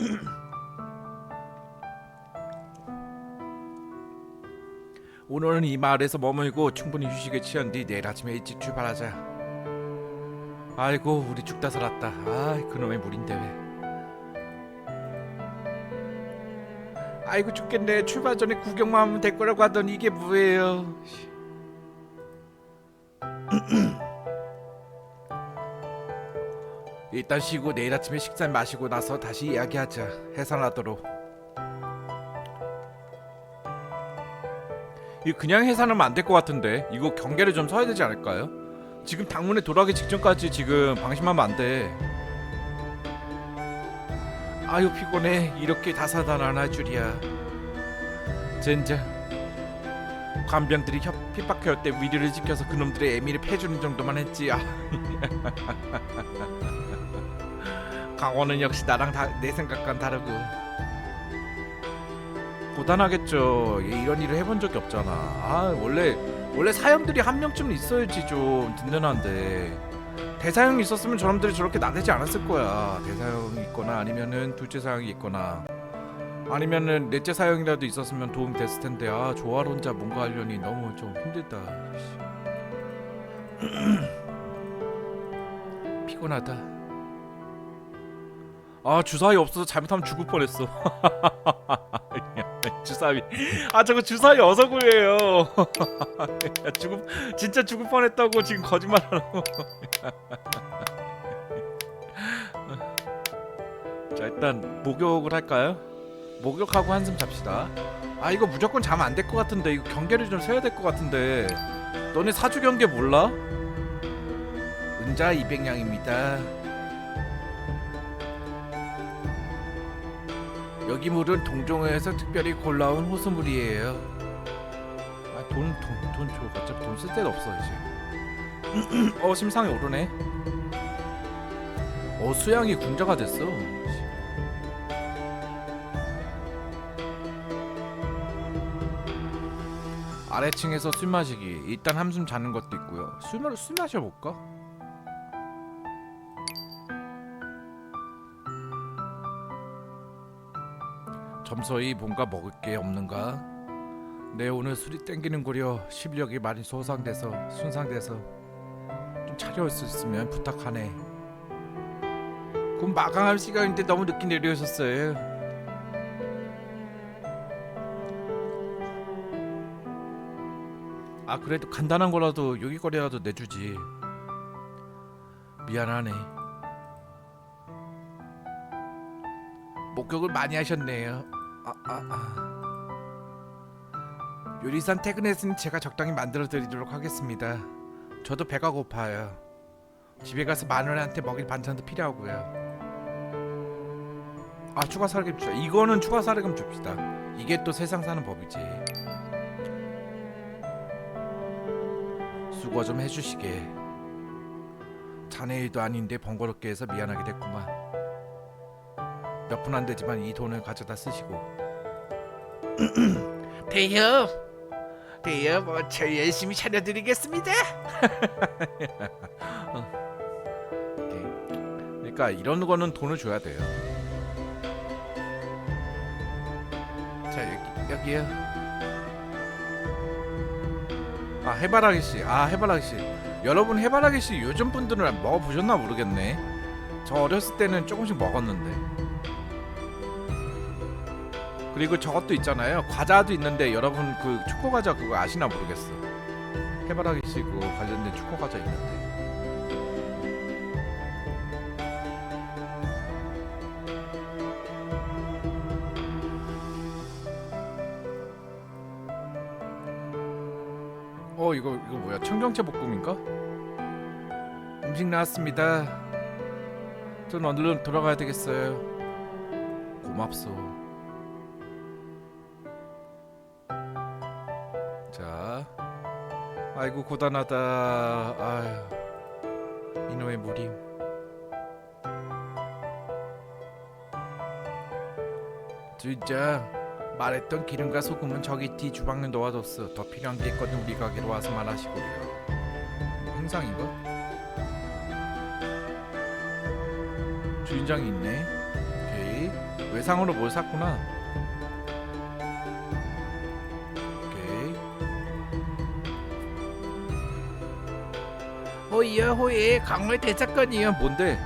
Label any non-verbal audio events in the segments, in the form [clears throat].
[clears throat] 오늘은 이 마을에서 머물고 충분히 휴식을 취한 뒤 내일 아침에 일찍 출발하자. 아이고 우리 죽다 살았다. 아 그놈의 물인데 왜? 아이고 죽겠네. 출발 전에 구경만 하면 될 거라고 하더니 이게 뭐예요? 일단 쉬고 내일 아침에 식사 마시고 나서 다시 이야기하자. 해산하도록. 이 그냥 해산하면 안 될 것 같은데 이거 경계를 좀 서야 되지 않을까요? 지금 당문에 돌아가기 직전까지 지금 방심하면 안 돼. 아유 피곤해 이렇게 다사다난 안할 줄이야. 젠장 관병들이 협 핍박해올 때 위리를 지켜서 그놈들의 애미를 패주는 정도만 했지. 아. [laughs] 강원은 역시 나랑 다, 내 생각과는 다르고. 고단하겠죠. 얘 이런 일을 해본 적이 없잖아. 아 원래 원래 사형들이 한 명쯤은 있어야지 좀 든든한데 대사형이 있었으면 저놈들이 저렇게 나대지 않았을 거야. 대사형이 있거나 아니면은 둘째 사형이 있거나 아니면은 넷째 사형이라도 있었으면 도움 됐을 텐데 아 조화로 혼자 뭔가 하려니 너무 좀 힘들다. [clears throat] 피곤하다. 아 주사위 없어서 잘못하면 죽을 뻔했어. [laughs] 주사위. 아 저거 주사위 어서 구해요. [laughs] 죽음 진짜 죽을 뻔했다고 지금 거짓말하고. [laughs] 자 일단 목욕을 할까요? 목욕하고 한숨 잡시다. 아 이거 무조건 자면 안 될 것 같은데 이거 경계를 좀 세야 될 것 같은데. 너네 사주 경계 몰라? 은자 200냥입니다. 여기 물은 동종에서 특별히 골라온 호수물이에요. 아, 돈, 돈, 돈 줘. 어차피 돈 쓸 데도 없어 이제. [clears throat] 어, 심상이 오르네. 어, 수양이 궁자가 됐어. 아래층에서 술 마시기. 일단 한숨 자는 것도 있고요. 술, 마- 술 마셔볼까? 점서히 뭔가 먹을 게 없는가? 내 오늘 술이 땡기는구려 실력이 많이 소상돼서 순상돼서 좀 차려올 수 있으면 부탁하네. 그럼 마감할 시간인데 너무 늦게 내려오셨어요. 아 그래도 간단한 거라도 여기 거리라도 내주지. 미안하네. 목격을 많이 하셨네요. 아, 아, 아. 요리산 퇴근했으니 제가 적당히 만들어 드리도록 하겠습니다. 저도 배가 고파요. 집에 가서 마누라한테 먹일 반찬도 필요하고요. 아 추가 사료금 줍시다. 이거는 추가 사료금 줍시다. 이게 또 세상 사는 법이지. 수고 좀 해주시게. 자네 일도 아닌데 번거롭게 해서 미안하게 됐구만. 몇푼안 되지만 이 돈을 가져다 쓰시고. [clears throat] 대여, 대여 뭐저 열심히 차려드리겠습니다. [laughs] 어. 오케이. 그러니까 이런 거는 돈을 줘야 돼요. 자 여기 여기요. 아 해바라기 씨, 아 해바라기 씨. 여러분 해바라기 씨 요즘 분들은 먹어 보셨나 모르겠네. 저 어렸을 때는 조금씩 먹었는데. 그리고 저것도 있잖아요. 과자도 있는데 여러분 그 초코 과자 그거 아시나 모르겠어. 해바라기 씨그 관련된 초코 과자 있는데. 어 이거 이거 뭐야 청경채 볶음인가? 음식 나왔습니다. 전 얼른 돌아가야 되겠어요. 고맙소. 아이고 고단하다. 아휴, 이놈의 무림. 진짜 말했던 기름과 소금은 저기 뒤 주방에 놓아뒀어. 더 필요한 게 있거든 우리 가게로 와서 말하시고요. 뭐 행상인가? 주인장이 있네. 오케이. 외상으로 뭘 샀구나. 호이 강물 대사건이요. 뭔데?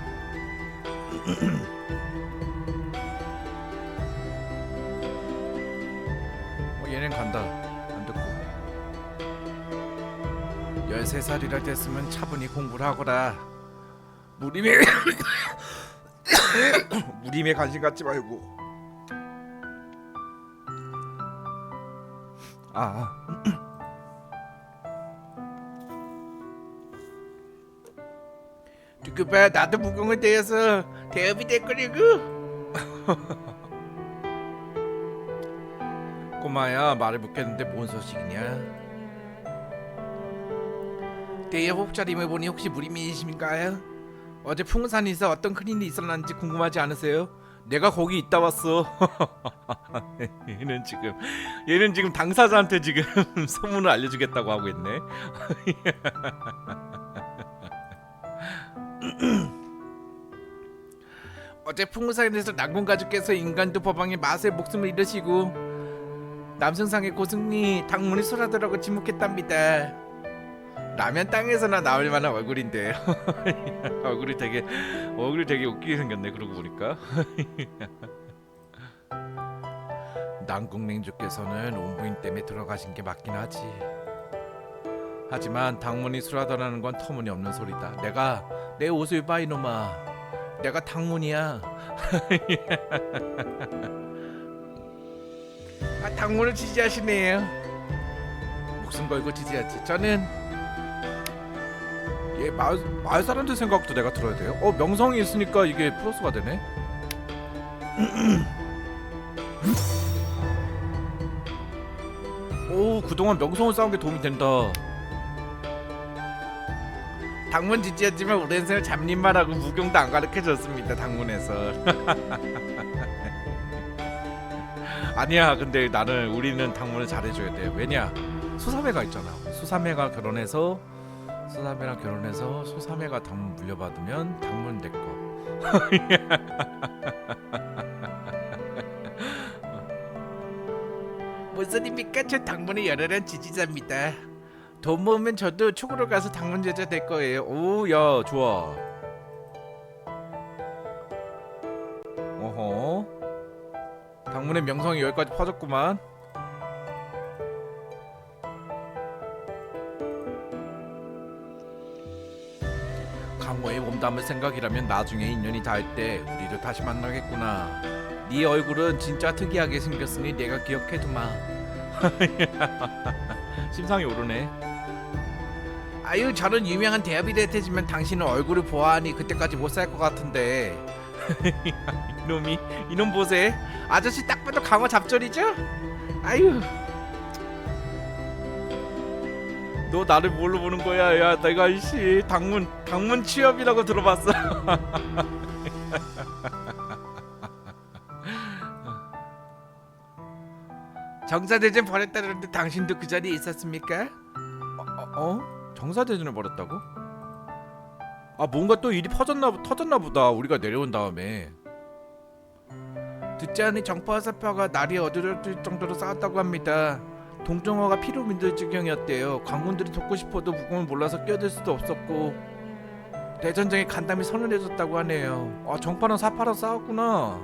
[clears throat] 어, 얘는 간다. 안 듣고. 13살이라 됐으면 차분히 공부를 하거라. 무림에 [coughs] 무림에 관심 갖지 말고. 아. 아. [clears throat] 두고 봐 나도 무공을 대해서 대업이 됐거리고. [laughs] 꼬마야 말을 묻겠는데 뭔 소식이냐? 대여 복자림을 보니 혹시 무리민이십니까요? 어제 풍산에서 어떤 큰일이 있었는지 궁금하지 않으세요? 내가 거기 있다 왔어. [laughs] 얘는 지금 얘는 지금 당사자한테 지금 [laughs] 소문을 알려주겠다고 하고 있네. 어제 풍산에서 난공 가족께서 인간도 법왕의 맛에 목숨을 잃으시고 남승상의 고승리 당문이 쏟아들어고 지목했답니다. 라면 땅에서나 나올 만한 얼굴인데 [laughs] 얼굴이 되게 얼굴이 되게 웃기게 생겼네 그러고 보니까. 난국맹주께서는 온부인 때문에 들어가신 게 맞긴 하지. 하지만 당문이 수라더라는 건 터무니없는 소리다. 내가 내 옷을 봐 이놈아 내가 당문이야 [laughs] 아 당문을 지지하시네요 목숨 걸고 지지하지 저는 얘 마을, 마을 사람들 생각도 내가 들어야 돼요. 어 명성이 있으니까 이게 플러스가 되네. [clears throat] 오 그동안 명성을 쌓은 게 도움이 된다. 당문 지지하지만 오랜 세월 잡님만 하고 무경도 안 가르쳐줬습니다. 당문에서. [laughs] 아니야 근데 나는 우리는 당문을 잘해줘야 돼. 왜냐 수사매가 있잖아. 수사매가 결혼해서 수사매랑 결혼해서 소사매가 당문 물려받으면 당문 내 거. [laughs] 무슨 소리입니까? 저 당문의 열혈한 지지자입니다. 돈 모으면 저도 축구로 가서 당문 제자 될 거예요. 오, 야, 좋아. 어허. 당문의 명성이 여기까지 퍼졌구만. 강호에 몸담을 생각이라면 나중에 인연이 닿을 때 우리를 다시 만나겠구나. 네 얼굴은 진짜 특이하게 생겼으니 내가 기억해두마. [laughs] 심상이 오르네. 아유 저는 유명한 대합이 될 테지만 당신은 얼굴을 보아하니 그때까지 못 살 것 같은데. [laughs] 이놈이 이놈 보세. 아저씨 딱 봐도 강호 잡절이죠? 아유. 너 나를 뭘로 보는 거야? 야, 내가 이씨 당문 당문 취업이라고 들어봤어. [laughs] 정사대전 벌였다는데 당신도 그 자리에 있었습니까? 어? 어? 어? 정사대전을 벌였다고? 아 뭔가 또 일이 퍼졌나 터졌나 보다. 우리가 내려온 다음에 듣지 않니 정파사파가 날이 어두워질 정도로 싸웠다고 합니다. 동정어가 피로 민들 지경이었대요. 관군들이 돕고 싶어도 무공을 몰라서 끼어들 수도 없었고 대전장에 간담이 선언해줬다고 하네요. 아 정파랑 사파랑 싸웠구나.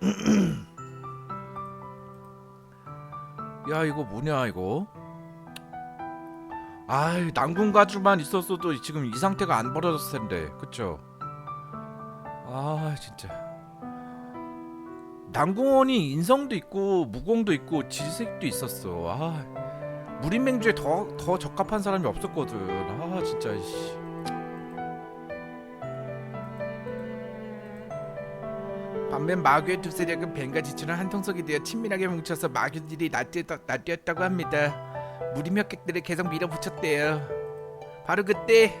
[clears throat] 야 이거 뭐냐 이거? 아 난군 가주만 있었어도 지금 이 상태가 안 벌어졌을 텐데 그쵸? 아 진짜 난궁원이 인성도 있고 무공도 있고 지식도 있었어. 아 무림맹주에 더 더 적합한 사람이 없었거든. 아 진짜 씨. 반면 마귀의 두 세력은 벤과 지추는 한 통속이 되어 친밀하게 뭉쳐서 마귀들이 낫뛰었다, 낫뛰었다고 합니다. 무림혁객들을 계속 밀어붙였대요. 바로 그때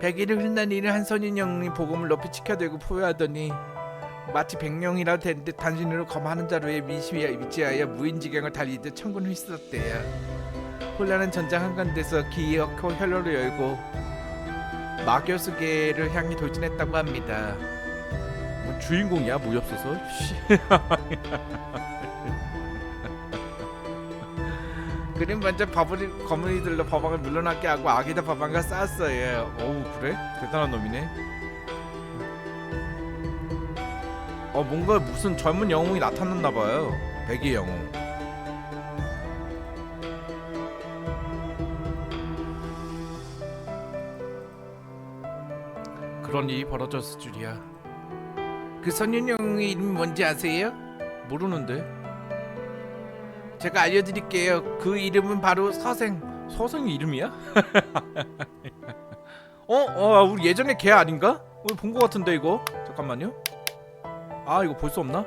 백일을 흩날리는 한 선인형이 복음을 높이 치켜들고 포효하더니 마치 백령이라 된 듯 단신으로 검하는 자루에 미시에 위치하여 무인지경을 달리듯 천군 휘쓸었대요. 혼란한 전장 한가운데서 기어코 혈로를 열고 마교수계를 향해 돌진했다고 합니다. 뭐 주인공이야 없어 [laughs] 그림 먼저 바보리 거문이들로 법왕을 물러나게 하고 아기다 법왕과 싸웠어요. 어우 그래? 대단한 놈이네. 어 뭔가 무슨 젊은 영웅이 나타났나 봐요. 백의 영웅. 그런 일이 벌어졌을 줄이야. 그 선윤 영웅의 이름이 뭔지 아세요? 모르는데. 제가 알려드릴게요. 그 이름은 바로 서생. 서생 이름이야? [laughs] 어? 어, 우리 예전에 걔 아닌가? 우리 본 거 같은데 이거. 잠깐만요. 아, 이거 볼 수 없나?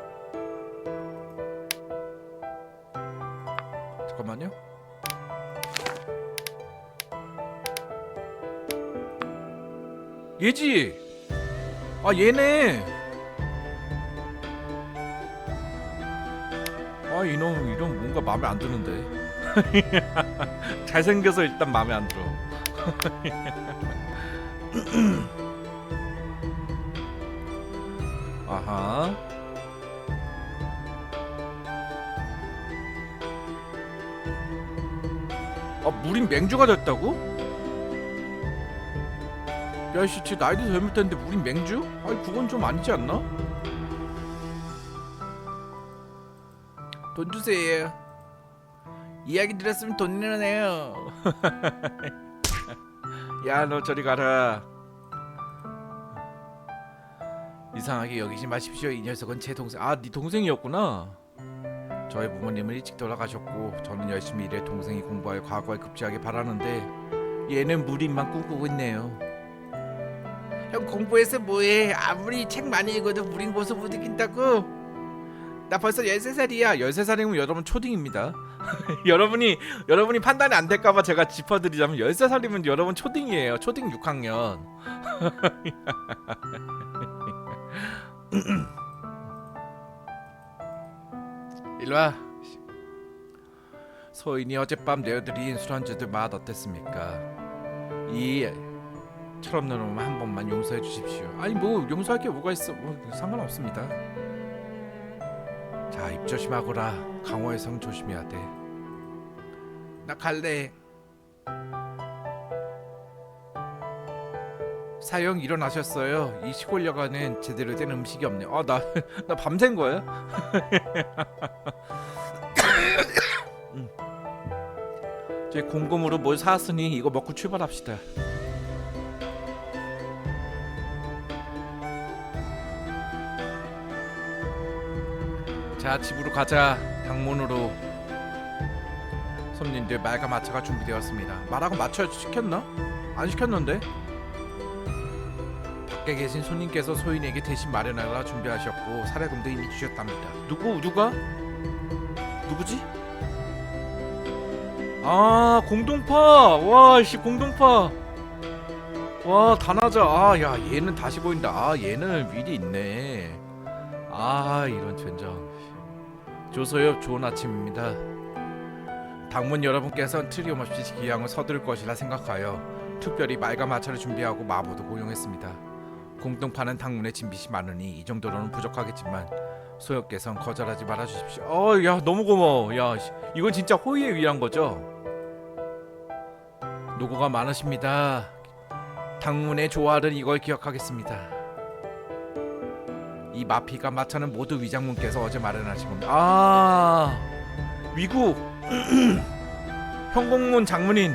잠깐만요. 얘지. 아, 얘네. 이놈 이런 뭔가 마음에 안 드는데 [laughs] 잘생겨서 일단 마음에 안 들어 [laughs] 아하 아 물인 맹주가 됐다고? 야이씨 쟤 나이도 젊을 텐데 물인 맹주? 아니 그건 좀 아니지 않나? 돈 주세요. 이야기 들었으면 돈 내놔요. [laughs] 야, 너 저리 가라. 이상하게 여기지 마십시오. 이 녀석은 제 동생. 아, 네 동생이었구나. 저희 부모님은 일찍 돌아가셨고 저는 열심히 일해 동생이 공부하여 과거에 급제하게 바라는데 얘는 무림만 꿈꾸고 있네요. 형 공부해서 뭐해? 아무리 책 많이 읽어도 무림 보서 못 이긴다고? 나 벌써 13살이야. 13살이면 여러분 초딩입니다. [laughs] 여러분이 여러분이 판단이 안 될까 봐 제가 짚어 드리자면 13살이면 여러분 초딩이에요. 초딩 6학년. [laughs] 일로 와. 소인이 어젯밤 내어드린 술안주들 맛 어땠습니까? 이 철없는 놈 한 번만 용서해 주십시오. 아니 뭐 용서할 게 뭐가 있어? 뭐 상관없습니다. 자, 입 조심하거라. 강호의 성 조심해야 돼. 나 갈래. 사형 일어나셨어요. 이 시골 여가는 제대로 된 음식이 없네. 아, 나, [laughs] 나 밤샌? [laughs] 음. 제 공금으로 뭘 사왔으니 이거 먹고 출발합시다. 자 집으로 가자. 당문으로. 손님들 말과 마차가 준비되었습니다. 말하고 마차 시켰나? 안 시켰는데? 밖에 계신 손님께서 소인에게 대신 마련하라 준비하셨고 사례금도 이미 주셨답니다. 누구 누가? 누구지? 아 공동파! 와씨 공동파! 와 다나자. 아야 얘는 다시 보인다. 아 얘는 미리 있네. 아 이런 젠장 조소엽 좋은 아침입니다. 당문 여러분께서는 트리움없이 기양을 서두를 것이라 생각하여 특별히 말과 마차를 준비하고 마부도 고용했습니다. 공동파는 당문에 진빚이 많으니 이 정도로는 부족하겠지만 소엽께선 거절하지 말아 주십시오. 어, 야 너무 고마워. 야 씨, 이건 진짜 호의에 위한 거죠. 노고가 많으십니다. 당문의 조화를 이걸 기억하겠습니다. 이 마피가 마차는 모두 위장문께서 어제 마련하신 겁니다. 아 미국 [clears throat] 현공문 장문인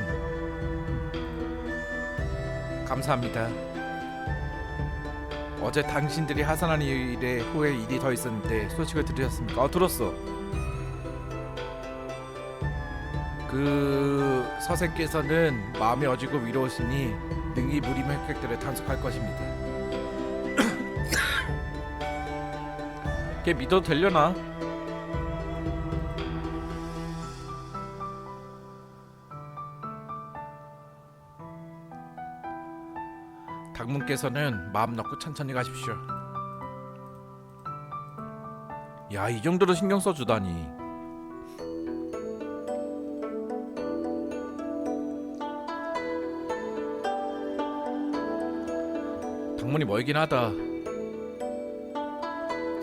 감사합니다. 어제 당신들이 하산한 일에 후에 일이 더 있었는데 소식을 들으셨습니까? 아 들었어. 그 서생께서는 마음이 어지고 위로우시니 능히 무림 획획들을 탄속할 것입니다. 걔 믿어도 되려나? 당문께서는 마음 놓고 천천히 가십시오. 야, 이 정도로 신경 써 주다니. 당문이 멀긴 하다.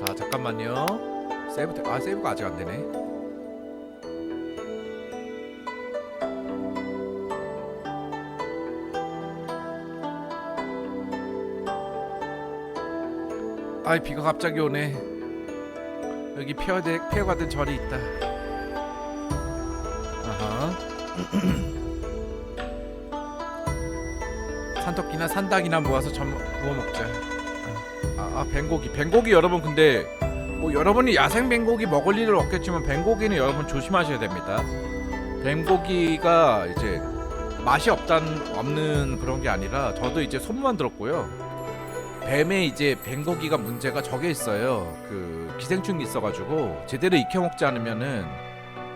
잠깐만요. 세이브 돼- 아 세이브가 아직 안 되네. 아이 비가 갑자기 오네. 여기 폐허대 폐허가 된 절이 있다. 아하. [clears throat] 산토끼나 산닭이나 모아서 점 구워 먹자. 아, 아 뱅고기 뱅고기 여러분 근데 뭐 여러분이 야생 뱅고기 먹을 일은 없겠지만 뱅고기는 여러분 조심하셔야 됩니다. 뱅고기가 이제 맛이 없단 없는 그런 게 아니라 저도 이제 소문만 들었고요. 뱀에 이제 뱅고기가 문제가 저게 있어요. 그 기생충이 있어가지고 제대로 익혀 먹지 않으면은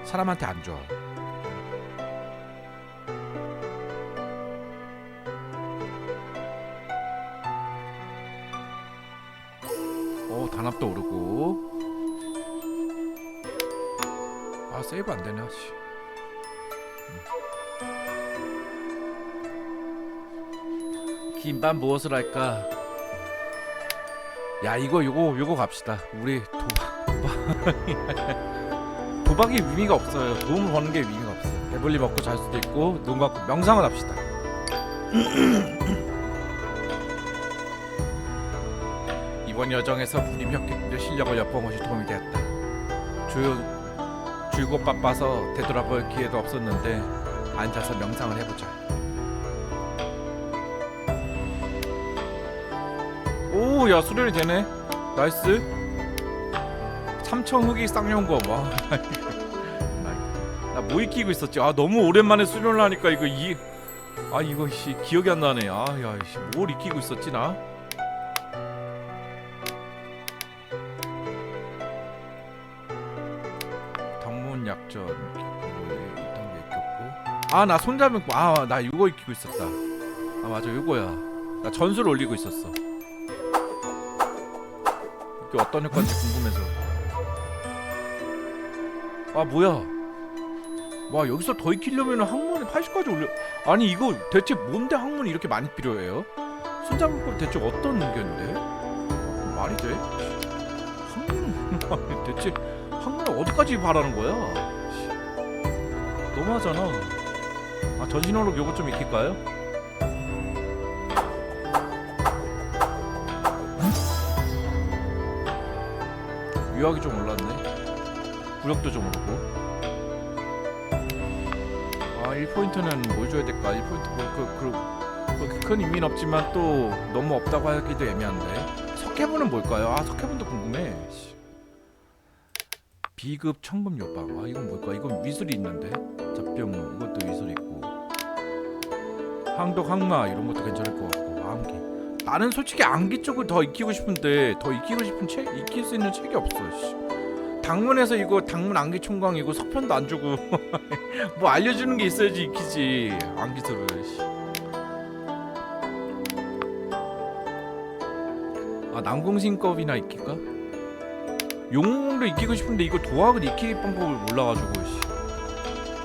사람한테 안 좋아. 오 단합도 오르고 아 세이브 안 되네 씨. 음. 긴밥 무엇을 할까? 야 이거 요거 요거 갑시다. 우리 도박 도박 [laughs] 도박이 의미가 없어요. 도움을 버는 게 의미가 없어요. 배불리 먹고 잘 수도 있고 눈 감고 명상을 합시다. [clears throat] 이번 여정에서 부림 협객들의 실력을 엿본 것이 도움이 되었다. 조용 줄곧 바빠서 되돌아볼 기회도 없었는데 앉아서 명상을 해보자. 오, 야 수련이 되네. 나이스. 삼청 흑이 쌍용검. 와. [laughs] 나 뭐 익히고 있었지? 아 너무 오랜만에 수련을 하니까 이거 이. 아 이거 씨 기억이 안 나네. 아 야 씨, 뭘 익히고 있었지 나? 아 나 손잡이 아나 이거 익히고 있었다 아 맞아 이거야 나 전술 올리고 있었어 이게 어떤 효과인지 궁금해서 아 뭐야 와 여기서 더 익히려면 항문에 80까지 올려 아니 이거 대체 뭔데 항문이 이렇게 많이 필요해요? 손잡이법 대체 어떤 능견인데? 말이 돼? 항문 대체 항문을 어디까지 바라는 거야? 씨, 너무하잖아. 아 전신호록 요거 좀 익힐까요? 유학이 좀 올랐네. 구력도 좀 오르고. 아 1포인트는 뭘 줘야 될까? 1포인트 뭐 그 그, 그렇게 큰 의미는 없지만 또 너무 없다고 하기도 애매한데. 석회분은 뭘까요? 아 석회분도 궁금해. 씨. 비급 청금 요방 아 이건 뭘까 이건 위술이 있는데 잡병 이것도 위술이 있고 항독 항마 이런 것도 괜찮을 것 같고 암기 나는 솔직히 암기 쪽을 더 익히고 싶은데 더 익히고 싶은 책 익힐 수 있는 책이 없어 씨. 당문에서 이거 당문 암기 총광 이거 석편도 안 주고 [laughs] 뭐 알려주는 게 있어야지 익히지 씨. 아 남공신급이나 익힐까? 용도 익히고 싶은데 이거 도학을 익힐 방법을 몰라가지고 씨.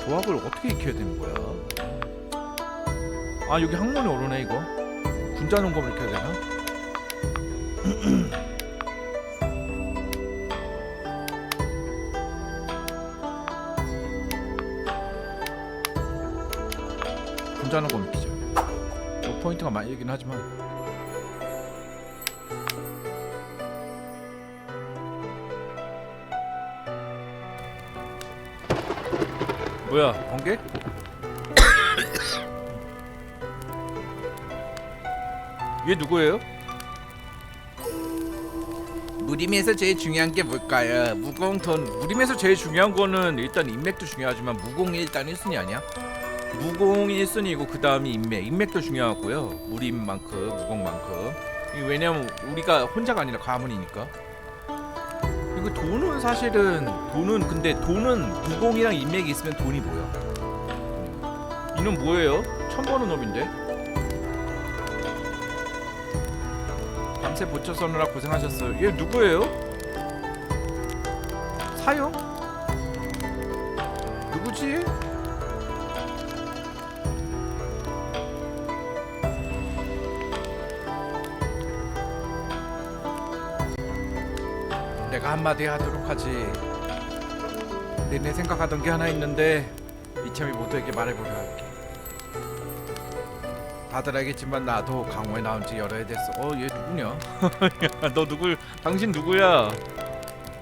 도학을 어떻게 익혀야 되는 거야? 아 여기 항문이 오르네 이거 군자 농검을 익혀야 되나? 군자 농검 익히자 요 포인트가 많이 이긴 하지만 뭐야 번개? 얘 누구예요? 무림에서 제일 중요한 게 뭘까요? 무공 돈 무림에서 제일 중요한 거는 일단 인맥도 중요하지만 무공이 일단 1순위 아니야? 무공이 1순위고 그 다음이 인맥 인맥도 중요하고요 무림만큼 무공만큼 이 왜냐면 우리가 혼자가 아니라 가문이니까 이거 돈은 사실은 돈은 근데 돈은 무공이랑 인맥이 있으면 돈이 뭐야? 이놈 뭐예요? 처음 보는 놈인데? 밤새 보쳐 서느라 고생하셨어요. 얘 누구예요? 사형? 누구지? 내가 한마디 하도록 하지. 내내 생각하던 게 하나 있는데 이참에 모두에게 말해보려 할게. 다들 알겠지만 나도 강호에 나온 지해 됐어. 어, 얘 누구냐? [laughs] 야, 너 누구? 당신 누구야?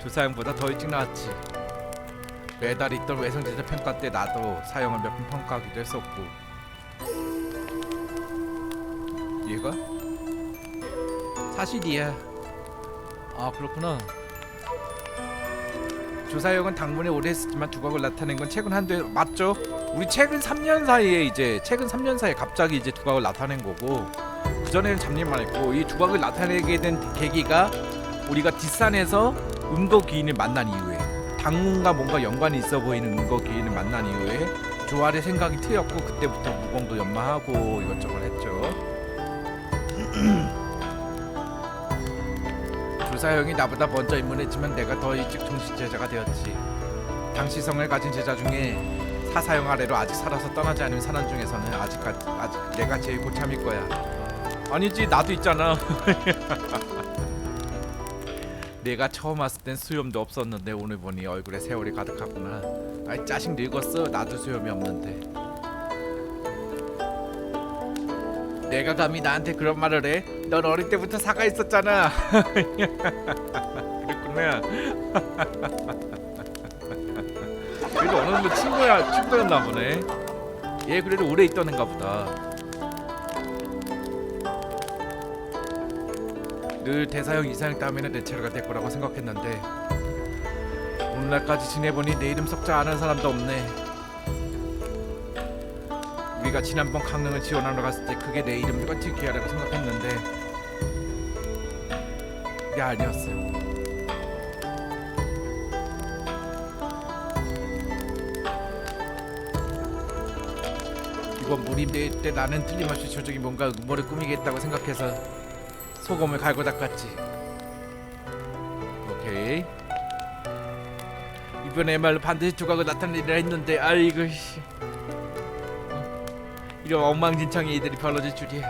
조사형보다 더 일찍 나왔지. 매달 있던 외성제자 평가 때 나도 사형을 몇 번 평가하기도 했었고. 얘가? 사실이야. 아 그렇구나. 조사형은 당문에 오래 했지만 두각을 나타낸 건 최근 한두 해 맞죠? 우리 최근 3년 사이에 이제 최근 3년 사이에 갑자기 이제 두각을 나타낸 거고 그 전에는 잡일만 했고 이 두각을 나타내게 된 계기가 우리가 뒷산에서 음거 귀인을 만난 이후에 당문과 뭔가 연관이 있어 보이는 음거 귀인을 만난 이후에 조알의 생각이 트였고 그때부터 무공도 연마하고 이것저것 했죠. [clears throat] 조사형이 나보다 먼저 입문했지만 내가 더 일찍 종신 제자가 되었지. 당시 성을 가진 제자 중에 사사형 아래로 아직 살아서 떠나지 않은 사람 중에서는 아직까지 아직 내가 제일 고참일 거야. 아니지 나도 있잖아. [laughs] 내가 처음 왔을 땐 수염도 없었는데 오늘 보니 얼굴에 세월이 가득하구나. 아이 짜식 늙었어. 나도 수염이 없는데. 내가 감히 나한테 그런 말을 해? 넌 어릴 때부터 사가 있었잖아. [laughs] 그랬구나. [laughs] 그래도 어느 정도 친구야 친구였나 보네. 얘 그래도 오래 있던 애인가 보다. 늘 대사형 따면은 내 차례가 될 거라고 생각했는데 오늘날까지 지내보니 내 이름 썩자 아는 사람도 없네. 우리가 지난번 강릉을 지원하러 갔을 때 그게 내 이름과 특기하라고 생각했는데 그게 아니었어. 이번 무림대회 때 나는 틀림없이 저쪽이 뭔가 음모를 꾸미겠다고 생각해서 소금을 갈고 닦았지. 오케이. 이번에말로 반드시 조각을 나타내리라 했는데 아이고 씨. 이런 엉망진창의 이들이 벌어질 줄이야.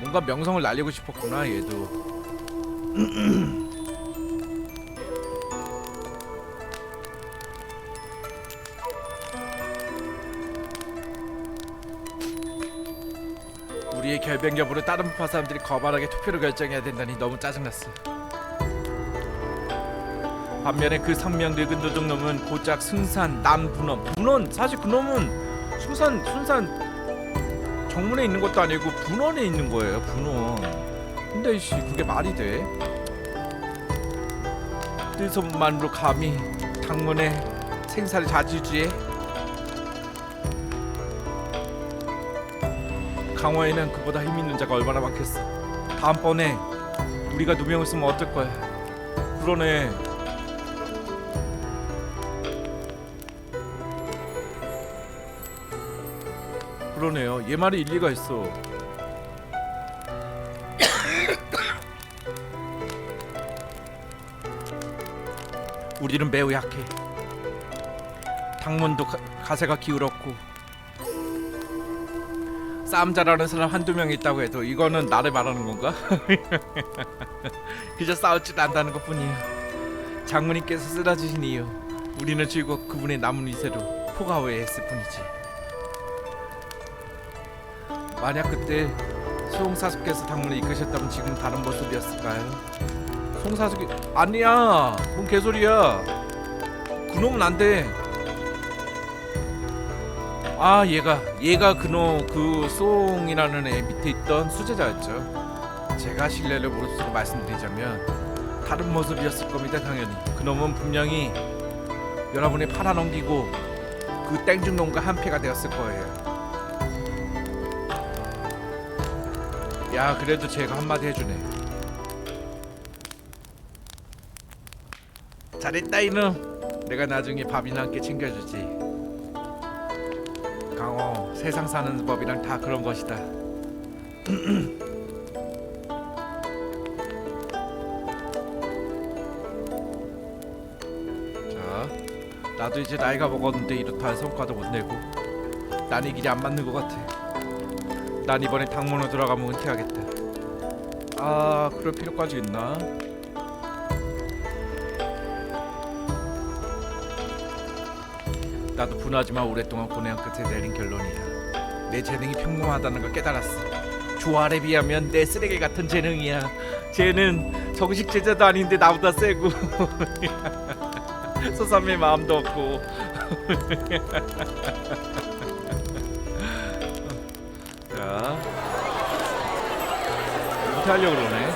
뭔가 명성을 날리고 싶었구나 얘도. [clears throat] 결백 여부를 다른 부파 사람들이 거만하게 투표로 결정해야 된다니 너무 짜증났어. 반면에 그 성명 늙은 도둑놈은 고작 승산 남분원. 분원 사실 그놈은 순산 순산 정문에 있는 것도 아니고 분원에 있는 거예요 분원. 근데 씨 그게 말이 돼? 뜻속만으로 감히 당문에 생사를 자주지 강화에는 그보다 힘 있는 자가 얼마나 많겠어 다음번에 우리가 누명을 쓰면 어떨 거야 그러네 그러네요. 얘 말이 일리가 있어. [coughs] 우리는 매우 약해. 당문도 가, 가세가 기울었고 싸움 잘하는 사람 한두 명 있다고 해도 이거는 나를 말하는 건가? [laughs] 그저 싸울 줄 안다는 것뿐이야. 장모님께서 쓰러지신 이유 우리는 즐겁 그분의 남은 위세로 포가웨에 했을 뿐이지. 만약 그때 송사숙께서 당문을 이끄셨다면 지금 다른 모습이었을까요? 송사숙이 아니야. 뭔 개소리야. 그놈은 안 돼. 아 얘가 얘가 그놈 그 송이라는 애 밑에 있던 수제자였죠. 제가 신뢰를 모르고 말씀드리자면 다른 모습이었을 겁니다 당연히. 그놈은 분명히 여러분이 팔아넘기고 그 땡중 놈과 한패가 되었을 거예요. 야 그래도 제가 한마디 해주네 잘했다 이놈 내가 나중에 밥이나 함께 챙겨주지 세상 사는 법이랑 다 그런 것이다 [clears throat] 자 나도 이제 나이가 먹었는데 이렇다 할 성과도 못 내고 난 이 길이 안 맞는 것 같아 난 이번에 당문으로 들어가면 은퇴하겠다. 아, 그럴 필요까지 있나? 나도 분하지만 오랫동안 고뇌한 끝에 내린 결론이야. 내 재능이 평범하다는 걸 깨달았어. 조알에 비하면 내 쓰레기 같은 재능이야. 쟤는 정식 제자도 아닌데 나보다 세고 [laughs] 소삼의 마음도 없고. [laughs] 자, 하려고 그러네.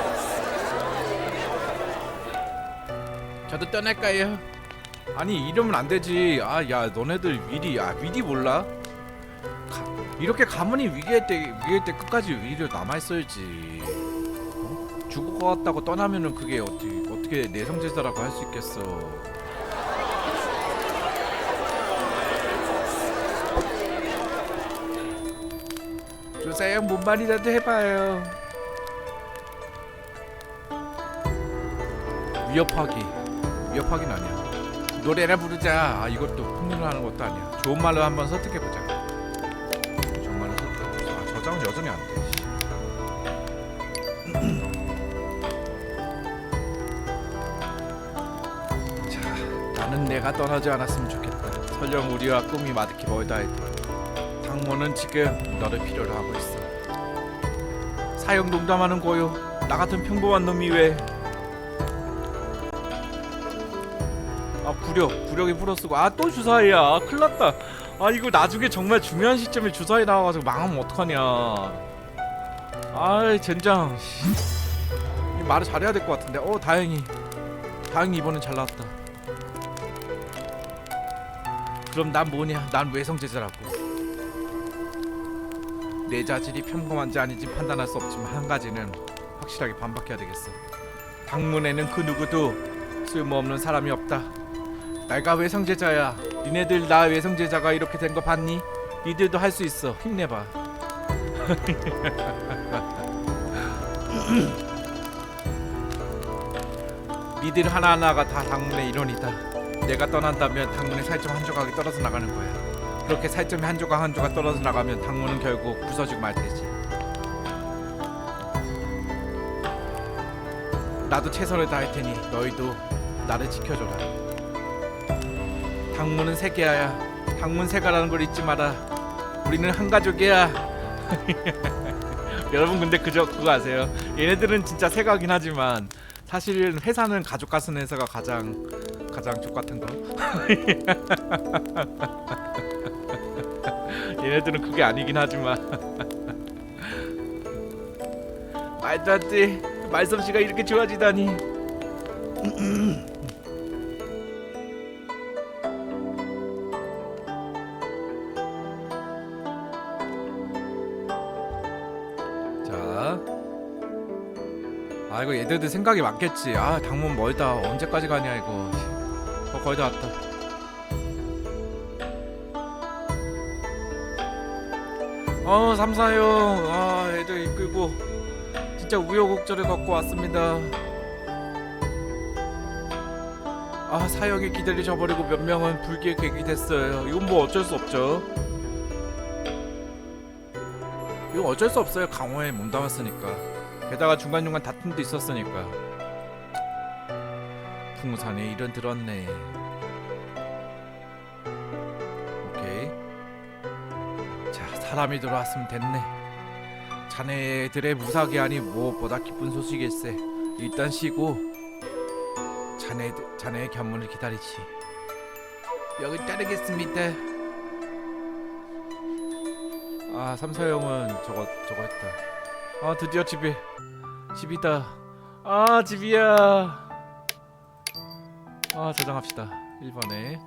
저도 떠날까요? 아니 이러면 안 되지. 아 야 너네들 미리 아 미리 몰라? 가, 이렇게 가문이 위기할 때 위기할 때 끝까지 위기로 남아 있어야지. 어? 죽어갔다고 떠나면은 그게 어떻게 어떻게 내성제자라고 할 수 있겠어? 조사형 뭔 말이라도 해봐요. 위협하기. 위협하기는 아니야. 노래나 부르자. 아 이것도 흥분을 하는 것도 아니야. 좋은 말로 한번 설득해 보자. 좋은 말로 설득해 보자. 아, 저장은 여전히 안 돼. 씨. [clears throat] 자, 나는 내가 떠나지 않았으면 좋겠다. 설령 우리와 꿈이 마득히 멀다 해도 당모는 지금 너를 필요로 하고 있어. 사형 농담하는 거요. 나 같은 평범한 놈이 왜? 아 부력 부력이 플러스고. 아 또 주사위야. 큰일났다. 아 이거 나중에 정말 중요한 시점에 주사위 나와가지고 망하면 어떡하냐. 아이 젠장. 말을 잘해야 될 것 같은데. 어 다행히. 다행히 이번엔 잘 나왔다. 그럼 난 뭐냐? 난 외성제자라고. 내 자질이 평범한지 아닌지 판단할 수 없지만 한 가지는 확실하게 반박해야 되겠어. 당문에는 그 누구도 쓸모없는 사람이 없다 내가 외성제자야. 니네들 나 외성제자가 이렇게 된 거 봤니? 니들도 할 수 있어. 힘내봐. [laughs] 니들 하나하나가 다 당문의 일원이다. 내가 떠난다면 당문의 살점 한 조각이 떨어져 나가는 거야. 그렇게 살점이 한 조각 한 조각 떨어져 나가면 당문은 결국 부서지고 말 테지. 나도 최선을 다할 테니 너희도 나를 지켜줘라. 당문은 세계야야. 당문 세 가라는 걸 잊지 마라. 우리는 한 가족이야. [laughs] 여러분 근데 그저 그거 아세요? 얘네들은 진짜 세가긴 하지만 사실은 회사는 가족 같은 회사가 가장 가장 족 같은 거. [laughs] 얘네들은 그게 아니긴 하지만 [laughs] 말도 안 돼. 말솜씨가 이렇게 좋아지다니. [clears throat] 이거 얘들도 생각이 많겠지. 아 당문 멀다. 언제까지 가냐 이거. 어 거의 다 왔다. 어 삼사형. 아 애들 이끌고 진짜 우여곡절을 겪고 왔습니다. 아 사형이 기다려 버리고 몇 명은 불기의 객이 됐어요. 이건 뭐 어쩔 수 없죠. 이거 어쩔 수 없어요. 강호에 몸담았으니까. 게다가 중간중간 다툼도 있었으니까. 풍산에 일은 들었네. 오케이. 자, 사람이 돌아왔으면 됐네. 자네들의 아니 무엇보다 기쁜 소식일세. 일단 쉬고 자네 자네의 견문을 기다리지. 여기 따르겠습니다. 아 삼사형은 저거 저거 했다. 아 드디어 집이 집이다. 아 집이야. 아 저장합시다. 1번에